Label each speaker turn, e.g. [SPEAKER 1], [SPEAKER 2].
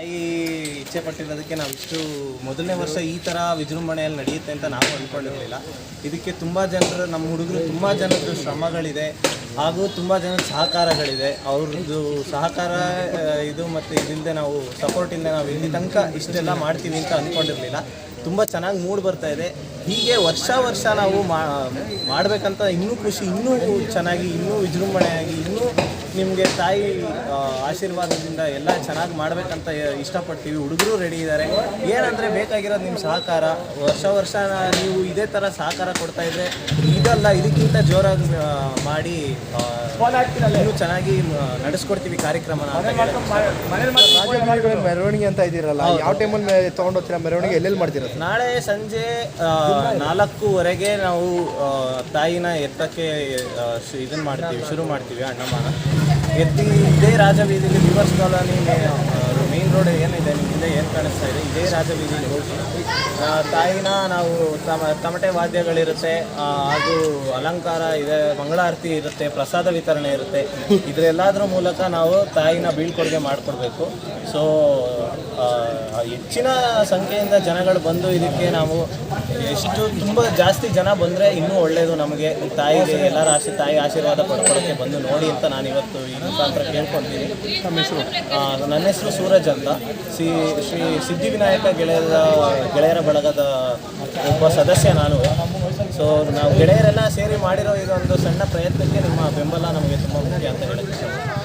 [SPEAKER 1] ತಾಯಿ ಇಚ್ಛೆ ಪಟ್ಟಿರೋದಕ್ಕೆ ನಾವು ಇಷ್ಟು ಮೊದಲನೇ ವರ್ಷ ಈ ಥರ ವಿಜೃಂಭಣೆಯಲ್ಲಿ ನಡೆಯುತ್ತೆ ಅಂತ ನಾವು ಅಂದ್ಕೊಂಡಿರಲಿಲ್ಲ ಇದಕ್ಕೆ ತುಂಬ ಜನರು, ನಮ್ಮ ಹುಡುಗರು ತುಂಬ ಜನರದ್ದು ಶ್ರಮಗಳಿದೆ, ಹಾಗೂ ತುಂಬ ಜನ ಸಹಕಾರಗಳಿದೆ. ಅವ್ರದ್ದು ಸಹಕಾರ ಇದು ಮತ್ತು ಇದಿಲ್ಲದೆ ನಾವು ಸಪೋರ್ಟಿಂದ ನಾವು ಇಲ್ಲಿ ತನಕ ಇಷ್ಟೆಲ್ಲ ಮಾಡ್ತೀವಿ ಅಂತ ಅಂದ್ಕೊಂಡಿರಲಿಲ್ಲ ತುಂಬ ಚೆನ್ನಾಗಿ ಮೂಡ್ ಬರ್ತಾ ಇದೆ. ಹೀಗೆ ವರ್ಷ ವರ್ಷ ನಾವು ಮಾಡಬೇಕಂತ ಇನ್ನೂ ಖುಷಿ, ಇನ್ನೂ ಚೆನ್ನಾಗಿ, ಇನ್ನೂ ವಿಜೃಂಭಣೆಯಾಗಿ, ಇನ್ನೂ ನಿಮಗೆ ತಾಯಿ ಆಶೀರ್ವಾದದಿಂದ ಎಲ್ಲ ಚೆನ್ನಾಗಿ ಮಾಡಬೇಕಂತ ಇಷ್ಟಪಡ್ತೀವಿ. ಹುಡುಗರು ರೆಡಿ ಇದ್ದಾರೆ ಏನಂದರೆ ಬೇಕಾಗಿರೋದು ನಿಮ್ಮ ಸಹಕಾರ. ವರ್ಷ ವರ್ಷ ನೀವು ಇದೇ ಥರ ಸಹಕಾರ ಕೊಡ್ತಾ ಇದ್ರೆ ಇದಲ್ಲ ಇದಕ್ಕಿಂತ ಜೋರಾಗಿ ಮಾಡಿ ಇನ್ನೂ ಚೆನ್ನಾಗಿ ನಡೆಸ್ಕೊಡ್ತೀವಿ ಕಾರ್ಯಕ್ರಮನ
[SPEAKER 2] ಮೆರವಣಿಗೆ ಅಂತ ಇದ್ದೀರಲ್ಲ ಯಾವ ಟೈಮಲ್ಲಿ ತೊಗೊಂಡೋಗ್ತೀರ ಮೆರವಣಿಗೆ ಎಲ್ಲೆಲ್ಲಿ ಮಾಡ್ತೀರಾ
[SPEAKER 1] ನಾಳೆ ಸಂಜೆ ನಾಲ್ಕೂವರೆಗೆ ನಾವು ತಾಯಿನ ಎತ್ತಕ್ಕೆ ಇದನ್ನು ಮಾಡ್ತೀವಿ ಶುರು ಮಾಡ್ತೀವಿ ಅಣ್ಣಮ್ಮನ. ఎత్తి ఇదే రాజవీధిని రివర్స్ కాలనీ నేను ರೋಡ್ ಏನಿದೆ ನಿಮ್ಮಿಂದ ಏನು ಕಾಣಿಸ್ತಾ ಇದೆ? ಇದೇ ರಾಜಬೀದಿಲಿ ಹೋಗಿ ತಾಯಿನ ನಾವು ತಮ, ತಮಟೆ ವಾದ್ಯಗಳಿರುತ್ತೆ ಹಾಗೂ ಅಲಂಕಾರ ಇದೆ ಮಂಗಳಾರತಿ ಇರುತ್ತೆ, ಪ್ರಸಾದ ವಿತರಣೆ ಇರುತ್ತೆ. ಇದರೆಲ್ಲದರ ಮೂಲಕ ನಾವು ತಾಯಿನ ಬೀಳ್ಕೊಡುಗೆ ಮಾಡಿಕೊಡ್ಬೇಕು. ಸೊ ಹೆಚ್ಚಿನ ಸಂಖ್ಯೆಯಿಂದ ಜನಗಳು ಬಂದು ಇದಕ್ಕೆ ನಾವು ಎಷ್ಟು ತುಂಬ ಜಾಸ್ತಿ ಜನ ಬಂದರೆ ಇನ್ನೂ ಒಳ್ಳೆಯದು ನಮಗೆ. ತಾಯಿಗೆ ಎಲ್ಲರ ಆಶೀರ್ ತಾಯಿ ಆಶೀರ್ವಾದ ಪಡ್ಕೊಳ್ಳೋಕ್ಕೆ ಬಂದು ನೋಡಿ ಅಂತ ನಾನು ಇವತ್ತು ಈ ಮುಖಾಂತರ ಕೇಳ್ಕೊಳ್ತೀನಿ. ನನ್ನ ಹೆಸರು ಸೂರಜ್ ಅಂತ. ಸಿ ಶ್ರೀ ಸಿದ್ಧಿವಿನಾಯಕ ಗೆಳೆಯರ ಗೆಳೆಯರ ಬಳಗದ ಒಬ್ಬ ಸದಸ್ಯ ನಾನು ಸೊ ನಾವು ಗೆಳೆಯರೆಲ್ಲ ಸೇರಿ ಮಾಡಿರೋ ಇದೊಂದು ಸಣ್ಣ ಪ್ರಯತ್ನಕ್ಕೆ ನಿಮ್ಮ ಬೆಂಬಲ ನಮಗೆ ತುಂಬ ಮುಖ್ಯ ಅಂತ ಇಷ್ಟಪಡ್ತೀನಿ.